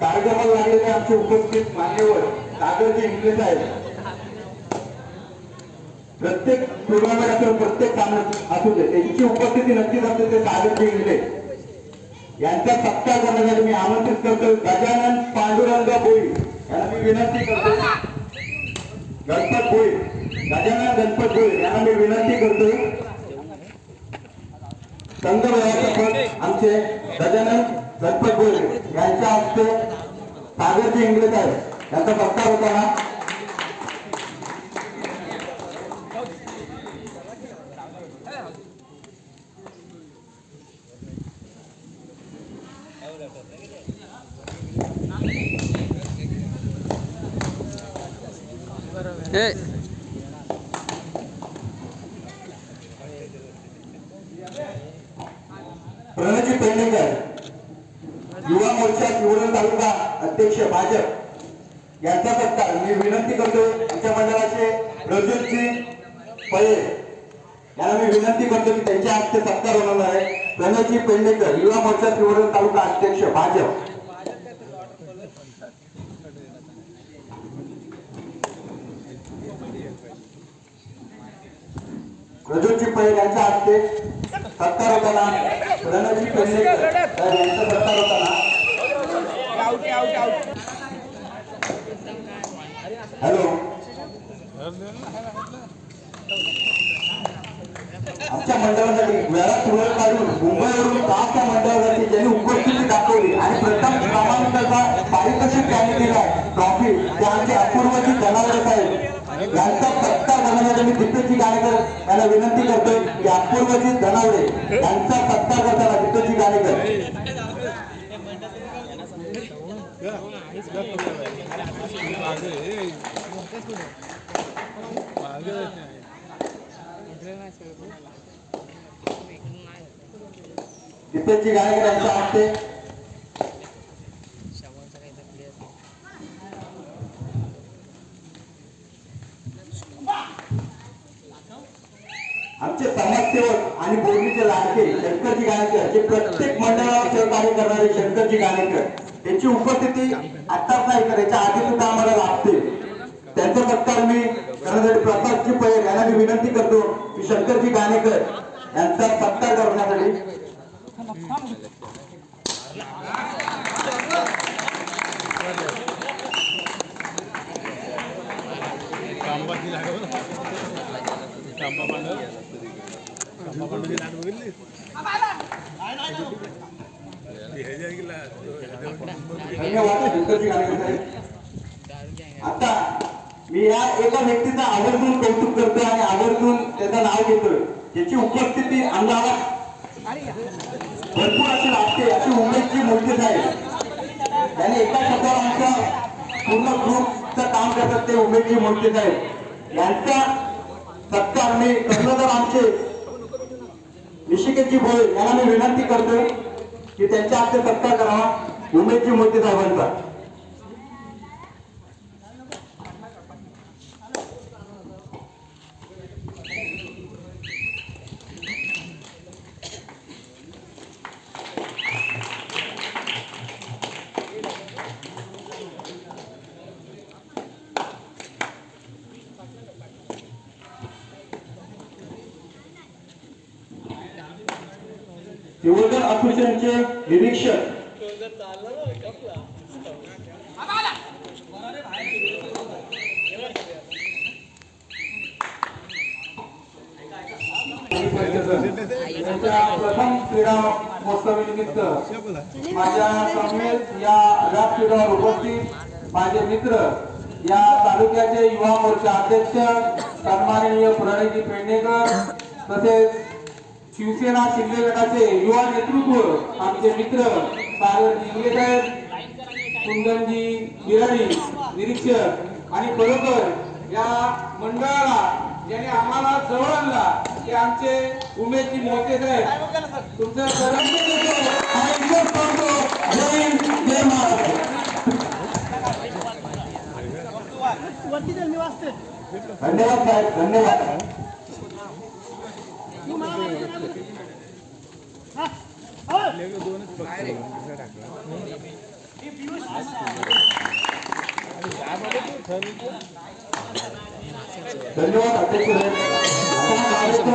कार्यक्रमाला लागलेले आमचे उपस्थित मान्यवर सागरजी इंग्लिस आहेत प्रत्येक टुर्नामेंट असेल प्रत्येक कामात असू दे त्यांची उपस्थिती नक्कीच असते ते सागरजी इंग्ले यांचा सत्कार करण्यासाठी मी आमंत्रित करतो. गजानन पांडुरंग भोई यांना मी विनंती करतो. गणपत भोई गजानन गणपत भोई यांना मी विनंती करतो. संघ आमचे गजानन गणपत भोई यांच्या हस्ते सागरजी इंग्लिश आहे यांचा सत्कार होता ना Hey पेडणेकर युवा मोर्चा शिवरण तालुका अध्यक्ष भाजप यांचा सत्कार मी विनंती करतो आमच्या मंडळाचे रजतजी पळे यांना मी विनंती करतो की त्यांच्या हस्ते सत्कार होणार आहे पेंडेकर युवा मोर्चा शिवरण तालुका अध्यक्ष भाजप. रजूजी पै यांच्या हस्ते सत्कार होताना प्रणजी पेडणेकर यांचा सत्कार होताना हॅलो. आमच्या मंडळासाठी वेळात वेळ काढून मुंबईवरून दहाच्या मंडळासाठी ज्यांनी उपस्थिती दाखवली? आणि प्रथम क्रमांकाचा पारितोषिक त्यांनी दिला ट्रॉफी ते आमचे अपूर्वची जनावरच साहेब यांचा पत्ता करण्यासाठी मी दिप्तजी गाणेकर यांना विनंती करतोय की अपूर्वजी जनावरे यांचा पत्ता करताना दिप्तजी गाणेकर दिप्पची गायक यांच्या हस्ते आमचे समाजसेवक आणि बोर्डीचे लाडके शंकरजी गाणेकर जे प्रत्येक मंडळावर सहकार्य करणारे शंकरजी गाणेकर त्यांची उपस्थिती आत्ताच नाही तर याच्या आधी सुद्धा आम्हाला लाभते त्यांचा सत्कार मी करण्यासाठी प्रसादजी पहिले यांना मी विनंती करतो की शंकरजी गाणेकर यांचा सत्कार करण्यासाठी आता मी या एका व्यक्तीचा आवर्जून कौतुक करतोय आणि आवर्जून त्याचं नाव घेतोय. त्याची उपस्थिती अंगाला भरपूर अशी लागते अशी उमेदची मूर्ती आहे त्याने एका शब्दावर आमचं पूर्ण ग्रुपचं काम करतात ते उमेदची मूर्ती आहे यांचा सत्कार मी कर्णधार आमचे ऋषिकेशजी भोळे यांना मी विनंती करतोय की त्यांच्या हस्ते सत्कार करावा उमेदची मूर्ती साहेबांचा. शिवधन असोसिएशनचे निरीक्षक. प्रथम क्रीडा महोत्सवानिमित्त माझ्या समेत या राज उपस्थित माझे मित्र या तालुक्याचे युवा मोर्चा अध्यक्ष सन्माननीय प्रणयजी पेडणेकर तसेच शिवसेना शिंदे गटाचे युवा नेतृत्व आमचे मित्र सागर इंगले कुंदनजी बिराडी निरीक्षक आणि बरोबर या मंडळाला ज्याने आम्हाला जवळ आणला ते आमचे उमेदजी मोठे साहेब. तुमचं धन्यवाद साहेब धन्यवाद. धन्यवाद अध्यक्ष आता कार्यक्रम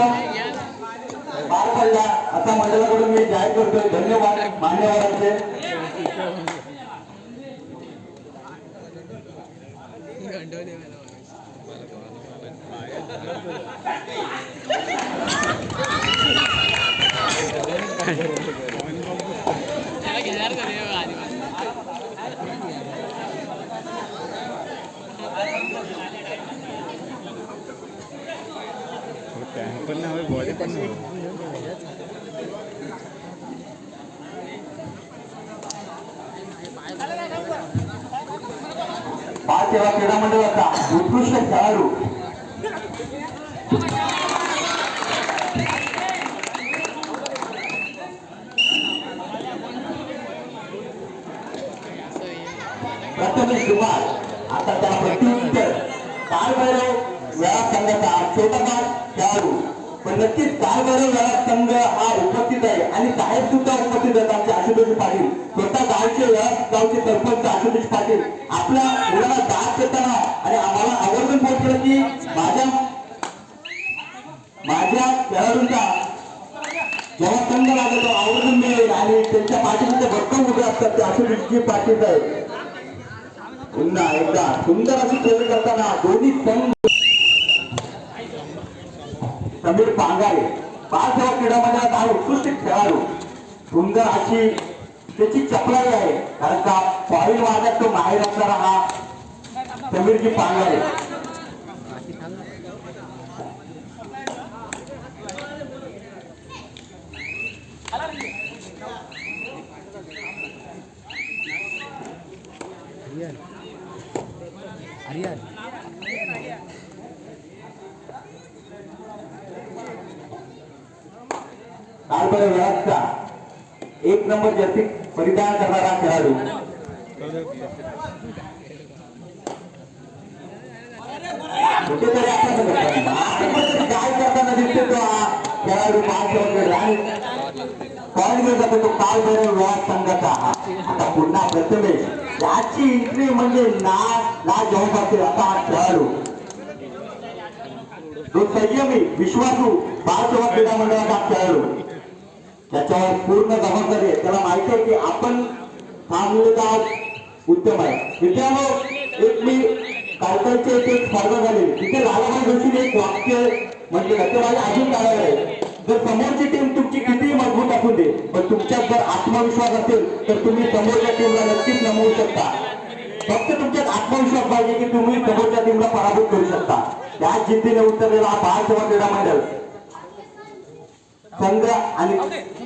पार पडला. आता मंडळाकडून मी जाहीर करतोय धन्यवाद मान्यवरांचे. टँक पण नाही बॉडी पण नाही बाल सेवा क्रीडा मंडळाचा उत्कृष्ट खेळाडू प्रथमेश कुमार आता त्याला प्रत्युत्तर काल भैरव वेळा संघाचा छोटा काळ खेळाडू पण नक्कीच काल वेळा संघ हा उपस्थित आहे. आणि साहेब सुद्धा उपस्थित आहेत आमचे आशुतोष पाटील. स्वतः गावचे गावचे सरपंच आशुतोष पाटील. आपल्या मुलाला दाद देताना आणि आम्हाला आवर्जून पोहोचलं की माझ्या माझ्या खेळाडूंचा जेव्हा संघ लागतो आवर्जून मिळेल आणि त्यांच्या पाठीमध्ये भक्कम उभे असतात ते आशुतोषजी पाटील आहेत पुन्हा एकदा सुंदर अशी खेळ करताना दोन्ही संघ समीर पांगारे. बालसेवा क्रीडा मंडळात हा उत्कृष्ट खेळाडू. सुंदर अशी त्याची चपलाई आहे. कारण का पॉईल वाजत तो बाहेर असणारा हा समीरजी पांगारे कालपर्यंत वेळाचा एक नंबर जर्सी परिधान करणारा खेळाडू. कुठेतरी आपण काय करताना दिसतो तो खेळाडू बालसेवा आणि पॉईंट घेऊन जातो तो काल संघाचा. आता पुन्हा प्रथमेश याची एंट्री म्हणजे ना ना जवळपास असा हा खेळाडू. तो संयमी विश्वासू भारत क्रीडा मंडळाचा खेळाडू. त्याच्यावर पूर्ण जबाबदारी आहे. त्याला माहिती आहे की आपण थांबलेला उत्तम आहे. मित्रांनो एक मी कालकालचे एक स्पर्धा झाली. तिथे लालाबाई जोशीने एक वाक्य म्हणजे ते माझ्या अजून काढायला आहे. जर समोरची टीम तुमची कितीही मजबूत असू दे पण तुमच्यात जर आत्मविश्वास असेल तर तुम्ही समोरच्या टीमला नक्कीच नमवू शकता. फक्त तुमच्यात आत्मविश्वास पाहिजे की तुम्ही समोरच्या टीमला पराभूत करू शकता. त्या जिद्दीने उतरलेला हा बाल क्रीडा मंडळ. संघ आणि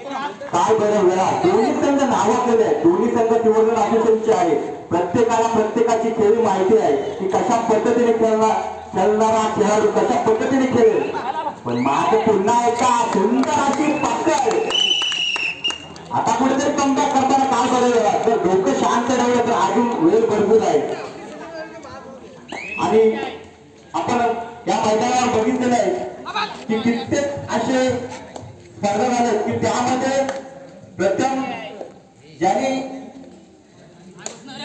काय बरं वेळा दोन्ही संघ नावाकडे आहे दोन्ही संघ निवडणूक ऑफिसरचे आहे. प्रत्येकाला प्रत्येकाची खेळी माहिती आहे की कशा पद्धतीने खेळणार खेळणारा खेळाडू कशा पद्धतीने खेळेल. पण माझं पुन्हा एका सुंदर अशी पकड आता कुठेतरी कमबॅक करताना काय बरं वेळा जर डोकं शांत राहिलं तर अजून वेळ भरपूर आहे. आणि आपण या मैदानावर बघितलेलं आहे की कित्येक असे स्पर्धा झाले की त्यामध्ये प्रथम ज्यांनी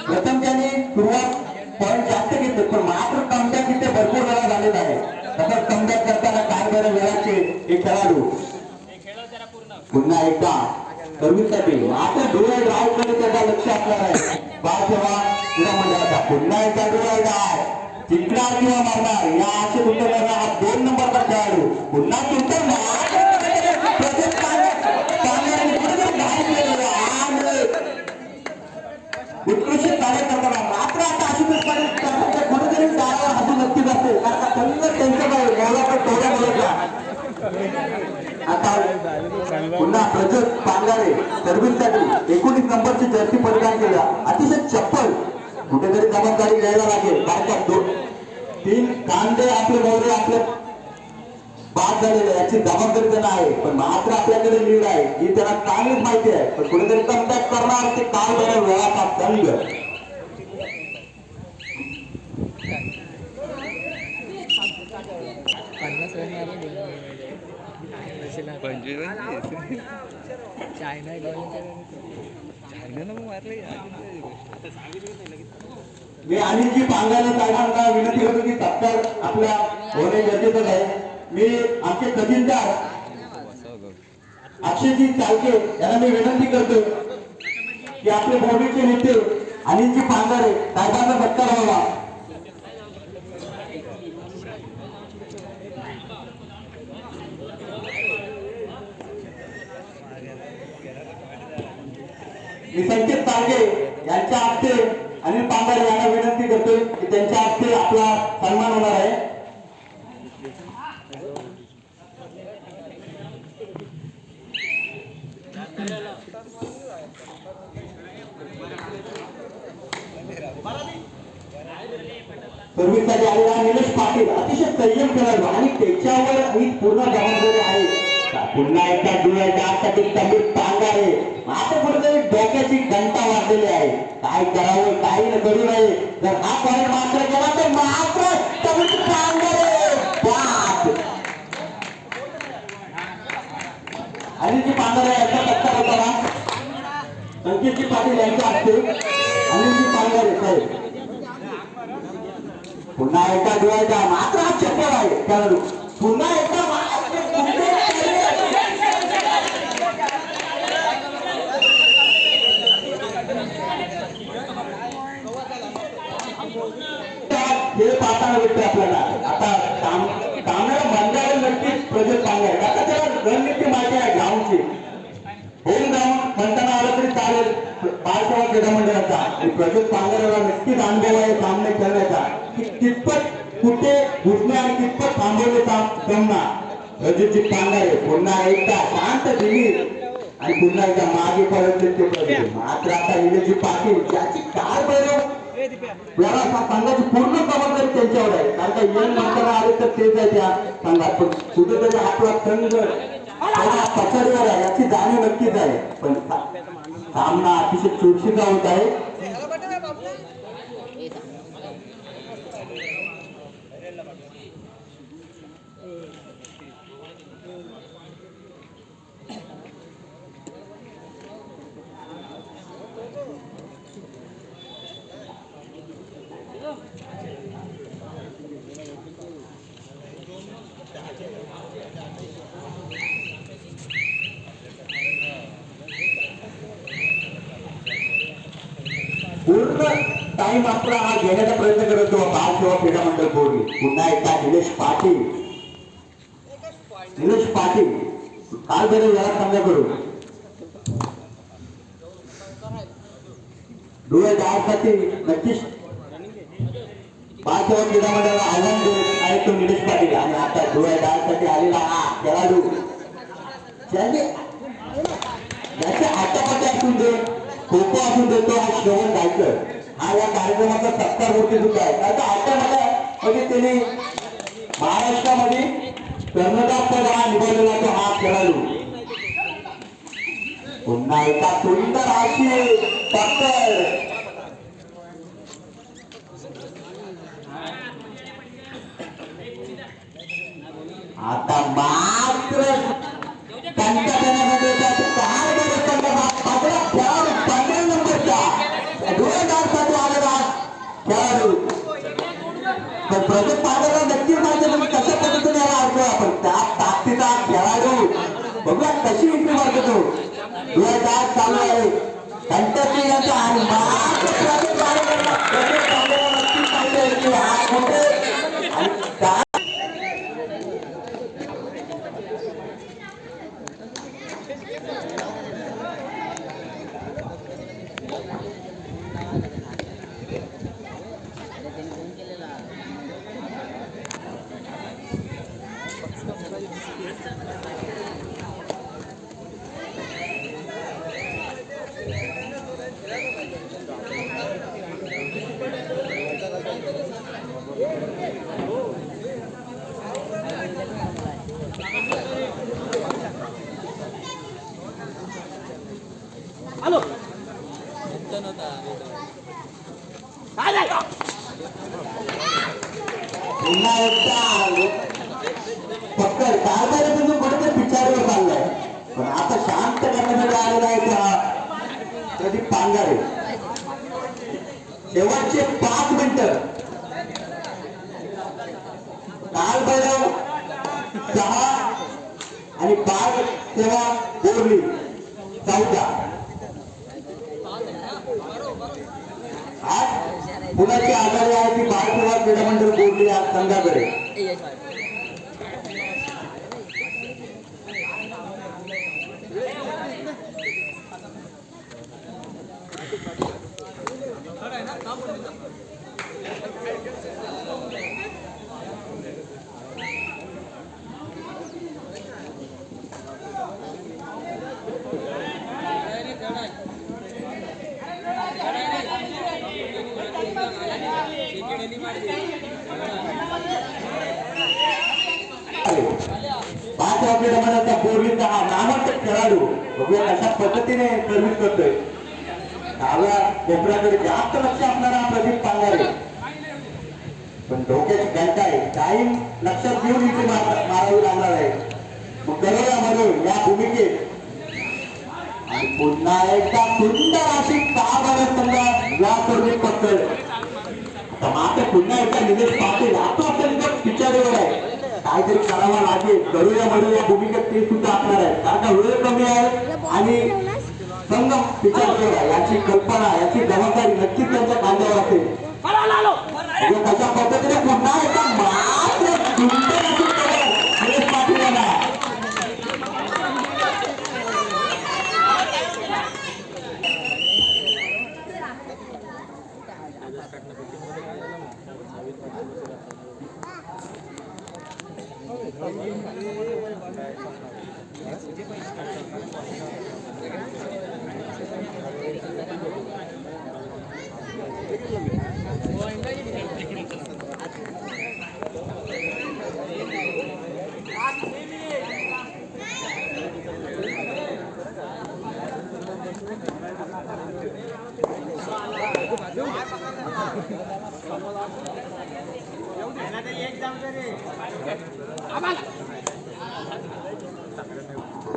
प्रथम ज्यांनी सुरुवात पॉईंट जास्त घेतले पण मात्र कमबॅक इथे भरपूर वेळा झालेत आहे. तसंच कमबॅक करताना काय बरं वेळाचे हे खेळाडू? पुन्हा एकदा कवीसाठी मात्र डोळे ड्राईव्हकडे त्याचा लक्ष असणार आहे. बाळसेवा क्रीडा मंडळाचा पुन्हा एकदा डोळे ड्राय जिंकणार किंवा मारणार. या असे उत्तर हा दोन नंबरचा खेळाडू. पुन्हा तुमचं उत्कृष्ट कार्य करताना मात्र आता अशी पाटील कोणीतरी कुठेतरी हसू नक्की असते कारण का संघ त्यांचं काय मोलाचं तेवढ्या बोलायचा आता पुन्हा प्रजत पांगारे सर्व्हिससाठी एकोणीस नंबरची जर्सी परिधान केला अतिशय चप्पल. कुठेतरी जबाबदारी घ्यायला लागेल. भारतात दोन तीन कांदे आपले मोरे आपले. बाद झालेलं याची जबाबदारी त्यांना आहे. पण मात्र आपल्याकडे लीड आहे. ही त्यांना चांगलीच माहिती आहे. पण कुठेतरी कमबॅक करणार ते काल बरं वेळाचा संघ पन्नास रन आले दोन पंचवीस चायना गोल मी विनंती करतो की तत्काळ आपल्या होणे गरजेचं आहे. मी आमचे खजिनदार अक्षयजी चालके यांना मी विनंती करतो की आपले बॉडीचे नेते अनिलजी पांगारे साहेबांना सत्कार व्हावा मी संकेत तारगे यांच्या हस्ते अनिल पांगारे यांना विनंती करतोय की त्यांच्या हस्ते आपला सन्मान होणार आहे. सर्व्हिससाठी आलेला निलेश पाटील अतिशय संयम खेळाडू आणि त्याच्यावर ही पूर्ण जबाबदारी आहे. पुन्हा एकदा डोळ्याच्या आतसाठी तमिळ पांगारे आता कुठेतरी डोक्याची घंटा वाजलेली आहे. काय करावं काही न करू नये. जर हा पॉईंट मात्र केला तर मात्र तमिळ पांगारे बाप आणि जी पांगारे यांचा सत्कार होता ना संकेतजी पाटील यांच्या हस्ते अनिलजी पांगारे साहेब पुन्हा एकदा डोळ्याचा मात्र हा चप्पल आहे खेळाडू पुन्हा एकदा मात्र कुठे खेळ पाहताना भेटते आपल्याला आता काम कामाला मंदार नक्कीच प्रोजेक्ट सांगाय आता त्याला रणनीती माहिती आहे ग्राउंडची होम ग्राउंड म्हणताना आलं तरी चालेल बालसेवा क्रीडा मंडळाचा आणि प्रज्योत पांघराला नक्कीच अनुभव आहे सामने खेळण्याचा. की कितपत कुठे घुसणे आणि कितपत थांबवले जमणार? प्रज्योतजी पांगरे पुन्हा एकदा शांत दिली आणि पुन्हा एकदा मागे परतले ते मात्र आता निलेशजी पाटील त्याची काय बरं याला संघाची पूर्ण जबाबदारी त्यांच्यावर आहे. कारण का यंग म्हणताना आले तर तेच आहे त्या संघात. पण कुठेतरी आपला संघ त्याच्या पछाडीवर आहे याची जाणीव नक्कीच आहे. पण सामना अतिशय चुरशीचा होत आहे पूर्ण काही मात्र हा घेण्याचा प्रयत्न करत होतो. बाल सेवा क्रीडा मंडळ बोर्ड. पुन्हा एकदा निलेश पाटील. निलेश पाटील. काल बरं याला समजा करू. डोळे डाळसाठी नक्कीच बाल सेवा क्रीडा मंडळाला आव्हान देत आहे तो निलेश पाटील. आणि आता डोळे डाळसाठी आलेला हा खेळाडू. त्याचे याच्या असून दे खो खो असून देतो हा श्रवण गायकर. आणि या कार्यक्रमाचा सत्तर गोष्टी सुद्धा आहे. कारण आता मला म्हणजे त्याने महाराष्ट्रामध्ये कर्णधार पद हा निवडलेला तो हा खेळाडू पुन्हा एका सुंदर अशी टक्कर आता मात्र डोळेदार चालू आहे कंटकी यांचा आणि मात्र प्रदीप पांढरा प्रदीप पांढरा नक्कीच माहिती आहे की हा कुठे आणि काय पुन्हा एकदा फक्त कारभारापासून कुठेतरी पिछाडीवर चाललाय पण आता शांत करण्यासाठी आलेला आहे का प्रदीप पांगारे शेवटचे पाच मिनिटं. काल भैरव सहा आणि बाळ तेव्हा बोरली चौदा आज पुण्याची आघाडी आहे ती बाळ सेवा क्रीडा मंडळ बोरली पद्धतीने सर्व्हिस करतोय. डाव्या कोपऱ्याकडे जास्त लक्ष असणारा प्रदीप पांगारे पण डोक्याची घंटा आहे. टाईम लक्षात घेऊन इथे मारावी लागणार आहे. मग करूया म्हणून या भूमिकेत. आणि पुन्हा एकदा सुंदर अशी सहा समजा या सर्व्हिस पकड आता मात्र पुन्हा एकदा निलेश पाटील आता काहीतरी करावं लागेल. करूया म्हणून या भूमिकेत ते सुद्धा असणार आहे कारण का वेळ कमी आहे आणि संघ पिछाडीवर आहे याची कल्पना याची जबाबदारी नक्कीच त्यांच्या खांद्यावर असेल. तशा पद्धतीने पुन्हा एकदा मात्र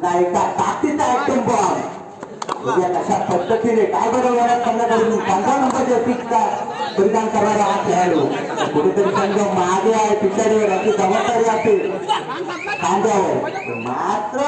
नाही ताकदीचा बॉल कशा पद्धतीने काय बरं संघाकडून पंधरा नंबरच्या पीकचा परिधान करणारा हा खेळाडू. कुठेतरी संघ मागे आहे पिछाडीवर अशी जबाबदारी असते खांद्यावर. मात्र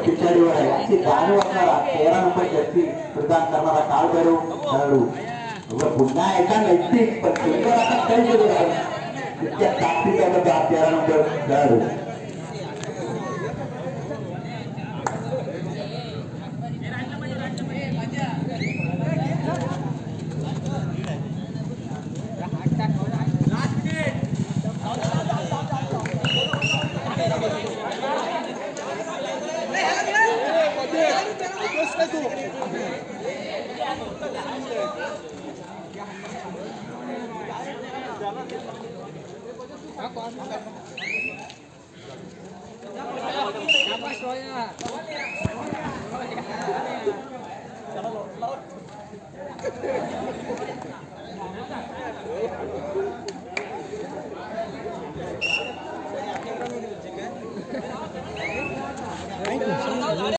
आपला संघ पिछाडीवर आहे याची जाणीव असणारा तेरा नंबर जर्सी प्रदान करणारा काळ भैरव खेळाडू उगा पुन्हा एका नैतिक 光。